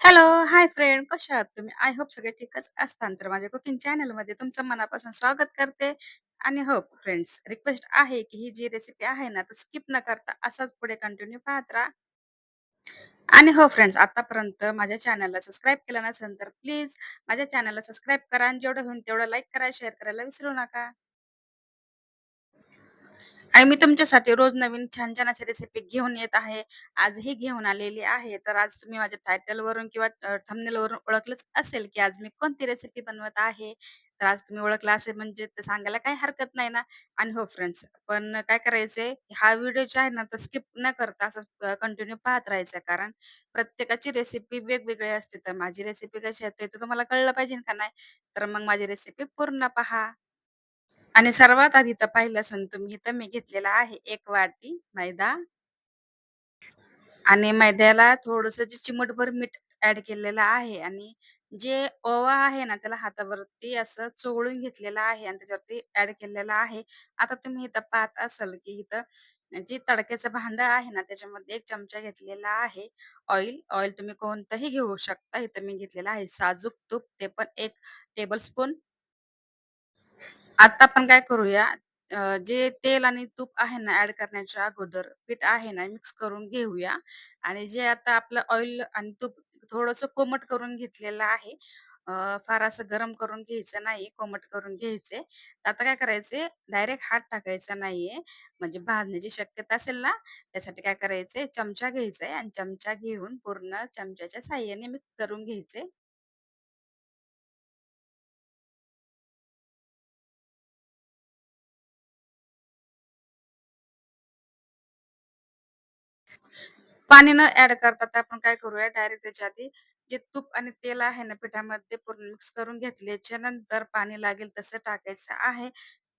Hello, hi friend कशा आहात तुम्ही? आय होप सगळे ठीकच असताल. तर माझ्या कुकिंग चॅनलमध्ये तुमचं मनापासून स्वागत करते आणि होप फ्रेंड्स रिक्वेस्ट आहे, की ही जी रेसिपी आहे ना, तर स्किप न करता असाच पुढे कंटिन्यू पाहत राहा. आणि हो फ्रेंड्स आतापर्यंत माझ्या चॅनलला सबस्क्राईब केलं नसेल, तर प्लीज माझ्या चॅनलला सबस्क्राईब करा आणि जेवढं होईल तेवढं लाईक करा, शेअर करायला विसरू नका. आणि मी तुमच्यासाठी रोज नवीन छान-छान अशा रेसिपी घेऊन येत आहे. आजही घेऊन आलेली आहे. तर आज तुम्ही माझ्या टायटलवरून किंवा अ, थंबनेलवरून ओळखलंच असेल, की आज मी कोणती रेसिपी बनवत आहे. तर आज तुम्ही ओळखला असेल म्हणजे सांगायला काही हरकत नाही ना. आणि हो फ्रेंड्स, पण काय करायचंय, हा व्हिडिओ जो आहे ना, तर स्किप न करता असंच कंटिन्यू पाहत राहायचं. कारण प्रत्येकाची रेसिपी वेगवेगळी असते. तर माझी रेसिपी कशी असते ते तुम्हाला कळलं पाहिजे का नाही? तर मग माझी रेसिपी पूर्ण पहा. आणि सर्वात आधी तर पाहिलं असेल तुम्ही इथं मी घेतलेला आहे एक वाटी मैदा आणि मैद्याला थोडस जे चिमटभर मीठ ऍड केलेलं आहे आणि जे ओवा आहे ना, त्याला हातावरती असं चोळून घेतलेलं आहे आणि त्याच्यावरती ऍड केलेलं आहे. आता तुम्ही इथं पाहत असाल, की इथं जे तडक्याचं भांड आहे ना, त्याच्यामध्ये एक चमचा घेतलेला आहे ऑइल. ऑइल तुम्ही कोणतंही घेऊ शकता. इथं मी घेतलेलं आहे साजूक तूप, ते पण एक टेबल स्पून आता आपण काय करूया, अ, जे तेल आणि तूप आहे ना ॲड करण्याच्या अगोदर पीठ आहे ना मिक्स करून घेऊया आणि जे आता आपलं ऑइल आणि तूप थोडंसं कोमट करून घेतलेलं आहे. अ, फार असं गरम करून घ्यायचं नाही, कोमट करून घ्यायचंय. तर आता काय करायचंय, डायरेक्ट हात टाकायचा नाहीये, म्हणजे भाजण्याची शक्यता असेल ना, त्यासाठी काय करायचंय, चमचा घ्यायचा आहे आणि चमचा घेऊन पूर्ण चमच्याच्या साहाय्याने मिक्स करून घ्यायचंय. पाणी न ऍड करता आपण काय करूया डायरेक्ट त्याच्या आधी जे तूप आणि तेल आहे ना पिठामध्ये पूर्ण मिक्स करून घेतल्याच्या नंतर पाणी लागेल तसं टाकायचं आहे.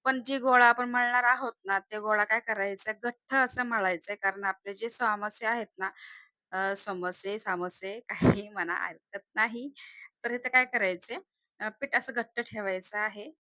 पण जे गोळा आपण मळणार आहोत ना, ते गोळा काय करायचा घट्ट असं मळायचंय कारण आपले जे समोसे आहेत ना, अ, समोसे, सामोसे काही म्हणा हरकत नाही. तर इथं काय करायचे अ, पीठ असं घट्ट ठेवायचं आहे.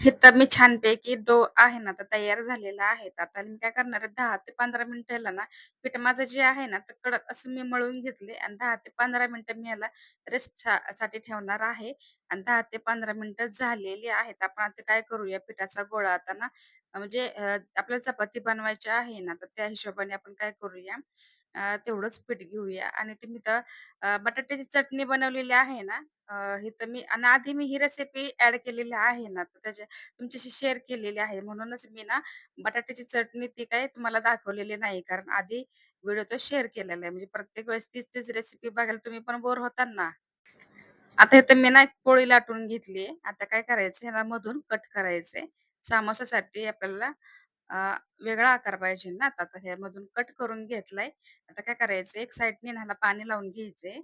हे तर मी छानपैकी डो आहे ना, तर तयार झालेला आहे. आता मी काय करणार आहे 10 ते 15 मिनिटं ह्याला ना, पीठ माझं जे आहे ना, तर कडक असं मी मळून घेतले आणि 10 ते 15 मिनिटं मी ह्याला रेस्टसाठी ठेवणार आहे आणि 10 ते 15 मिनिटं झालेली आहेत. आपण आता काय करूया पिठाचा गोळा आता ना, म्हणजे अ, आपल्याला चपाती बनवायची आहे ना, तर त्या हिशोबाने आपण काय करूया अ, तेवढंच पीठ घेऊया आणि तुम्ही तर अ, बटाट्याची चटणी बनवलेली आहे ना, अ, तर मी आणि आधी मी ही रेसिपी ॲड केलेली आहे ना, तर त्याच्या तुमच्याशी शेअर केलेली आहे. म्हणूनच मी ना बटाट्याची चटणी ती काही तुम्हाला दाखवलेली नाही. कारण आधी व्हिडिओ तो शेअर केलेला आहे. म्हणजे प्रत्येक वेळेस तीच-तीच रेसिपी बघायला तुम्ही पण बोर होताल ना. आता इथे मी ना एक पोळी लाटून घेतली आता काय करायचं ह्याला मधून कट करायचंय. सामोसासाठी आपल्याला अ, वेगळा आकार पाहिजे ना, आता आता ह्यामधून कट करून घेतलाय. आता काय करायचंय एक साइडने ह्याला पाणी लावून घ्यायचंय.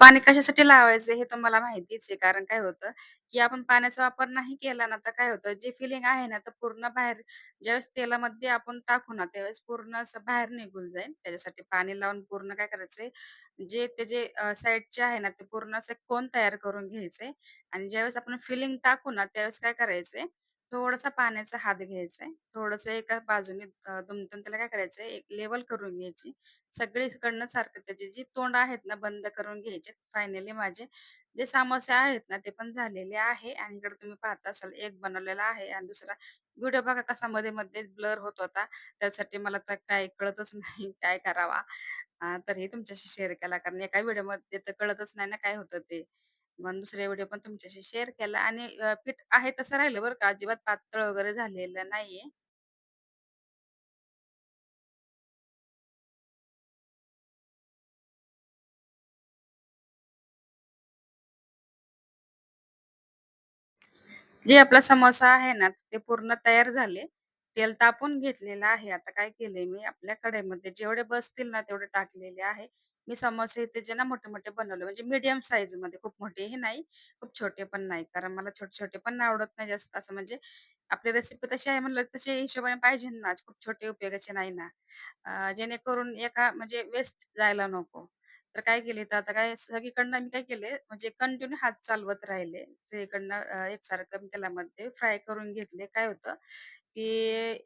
पाणी कशासाठी लावायचं हे तुम्हाला माहितीच आहे. कारण काय होतं, की आपण पाण्याचा वापर नाही केला ना, तर काय होतं, जे फिलिंग आहे ना, तर पूर्ण बाहेर ज्यावेळेस तेलामध्ये आपण टाकू ना, त्यावेळेस पूर्ण असं बाहेर निघून जाईल. त्याच्यासाठी पाणी लावून पूर्ण काय करायचंय, जे त्याचे अ, साइडचे आहे ना, ते पूर्ण असे कोन तयार करून घ्यायचे आणि ज्यावेळेस आपण फिलिंग टाकू ना, त्यावेळेस काय करायचंय, थोडासा पाण्याचा हात घ्यायचा आहे. थोडंसं एका बाजूने अ, त्याला काय करायचंय, एक लेवल करून घ्यायची. सगळीकडनं सारखं त्याची जी तोंड आहेत ना बंद करून घ्यायचे. फायनली माझे जे समोसे आहेत ना ते पण झालेले आहे आणि इकडे तुम्ही पाहता असाल एक बनवलेला आहे आणि दुसरा व्हिडिओ बघा कसा मध्ये-मध्ये ब्लर होत होता. त्यासाठी मला तर काय कळतच नाही काय करावा. तर हे तुमच्याशी शेअर केला कारण एका व्हिडिओमध्ये तर कळतच नाही ना काय होतं ते. म्हणून दुसरा व्हिडिओ पण तुमच्याशी शेअर केला आणि अ, पीठ आहे तसं राहिलं बरं का अजिबात पातळ वगैरे झालेलं नाहीये. जे आपला समोसा आहे ना, ते पूर्ण तयार झाले. तेल तापून घेतलेलं आहे. आता काय केलंय मी आपल्या कढईमध्ये जेवढे बसतील ना, तेवढे टाकलेले आहे. मी समोसे इथे जे ना मोठे-मोठे बनवले म्हणजे मीडियम साइजमध्ये खूप मोठे हे नाही, खूप छोटे पण नाही. कारण मला छोटे-छोटे पण आवडत नाही जास्त असं म्हणजे आपली रेसिपी तशी आहे म्हणलं तशा हिशोबाने पाहिजे ना, खूप छोटे उपयोगाचे नाही ना. जेणेकरून एका म्हणजे वेस्ट जायला नको. तर काय केले, तर आता काय सगळीकडनं मी काय केले, म्हणजे कंटिन्यू हात चालवत राहिले. सगळीकडनं अ, एकसारखं मी तेलामध्ये फ्राय करून घेतले. काय होतं, की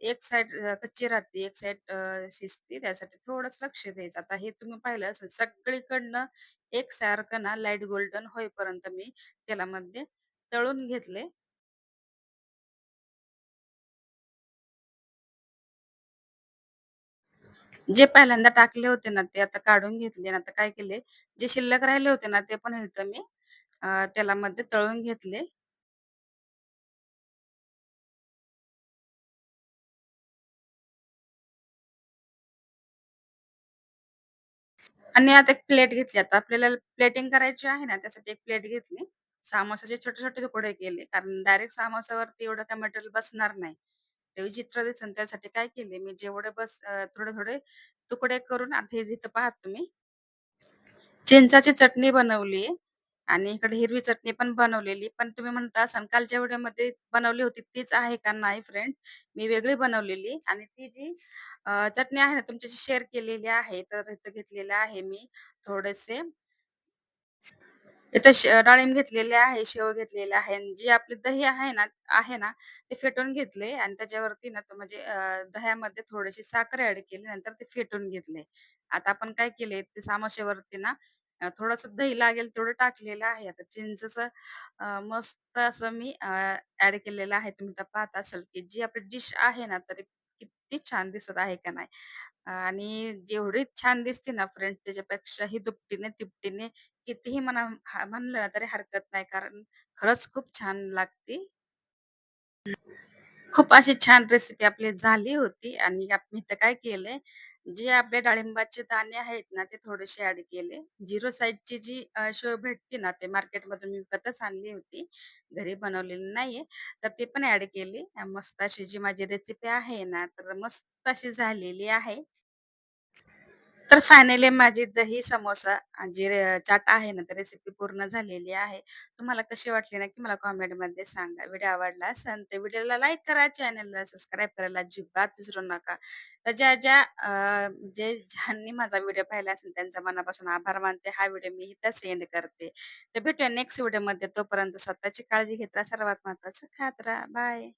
एक साइड अ, कच्ची राहते, एक साइड अ, शिजते. त्यासाठी थोडंच लक्ष द्यायचं. आता हे तुम्ही पाहिलं असेल सगळीकडनं एकसारखं ना लाइट गोल्डन होईपर्यंत मी तेलामध्ये तळून घेतले. जे पहिल्यांदा टाकले होते ना, ते आता काढून घेतले आणि आता काय केले, जे शिल्लक राहिले होते ना, ते पण इथं मी अ, तेलामध्ये तळून घेतले. आणि आता एक प्लेट घेतली. आता आपल्याला प्लेटिंग करायची आहे ना, त्यासाठी एक प्लेट घेतली. सामोसाचे छोटे-छोटे तुकडे केले. कारण डायरेक्ट सामोसावरती एवढं काय मटेरियल बसणार नाही. ते विचित्र दिसन त्यासाठी काय केले मी जेवढे बस थोडे-थोडे तुकडे करून आता हे जिथं पाहात तुम्ही चिंचाची चटणी बनवली आणि इकडे हिरवी चटणी पण बनवलेली. पण तुम्ही म्हणता असाल कालच्या व्हिडिओमध्ये बनवली होती तीच आहे का? नाही फ्रेंड्स, मी वेगळी बनवलेली आणि ती जी अ, चटणी आहे ना तुमच्याशी शेअर केलेली आहे. तर इथं घेतलेलं आहे मी थोडेसे इथं श डाळिंब घेतलेले आहे, शेव घेतलेले आहे आणि जी आपली दही आहे ना आहे ना, ते फेटून घेतले आणि त्याच्यावरती ना तर म्हणजे अ, दह्यामध्ये थोडीशी साखर ॲड केली. नंतर ते फेटून घेतले. आता आपण काय केले, ते सामोश्यावरती ना अ, थोडंसं दही लागेल तेवढं टाकलेलं आहे. आता चिंचचं अ, मस्त असं मी अ, ॲड केलेलं आहे. तुम्ही तर पाहत असाल, की जी आपली डिश आहे ना, तर किती छान दिसत आहे का नाही? आणि जेवढी छान दिसते ना फ्रेंड्स, त्याच्यापेक्षाही दुपटीने-तिपटीने कितीही म्हणा म्हणलं ना तरी हरकत नाही. कारण खरंच खूप छान लागते. खूप अशी छान रेसिपी आपली झाली होती आणि आप मी तर काय केलंय, जे आपले डाळिंबाचे दाणे आहेत ना, ते थोडेसे ऍड केले. झिरो साईजची जी अ, शेव भेटते ना, ते मार्केटमधून मी विकतच आणली होती. घरी बनवलेली नाहीये. तर ते पण ऍड केली. अ, मस्त अशी जी माझी रेसिपी आहे ना, तर मस्त अशी झालेली आहे. तर फायनली माझी दही समोसा जी चाट आहे ना, तर रेसिपी पूर्ण झालेली आहे. तुम्हाला कशी वाटली ना की मला कॉमेंटमध्ये सांगा. व्हिडिओ आवडला असेल तर व्हिडिओला लाईक करा, चॅनलला सबस्क्राईब करायला अजिबात विसरू नका. तर ज्या ज्या जे ज्यांनी माझा व्हिडिओ पाहिला असेल त्यांचा मनापासून आभार मानते. हा व्हिडिओ मी इथंच एंड करते. तर भेटूया नेक्स्ट व्हिडिओमध्ये. तोपर्यंत स्वतःची काळजी घेत राहा. सर्वात महत्त्वाचं खात राहा. बाय.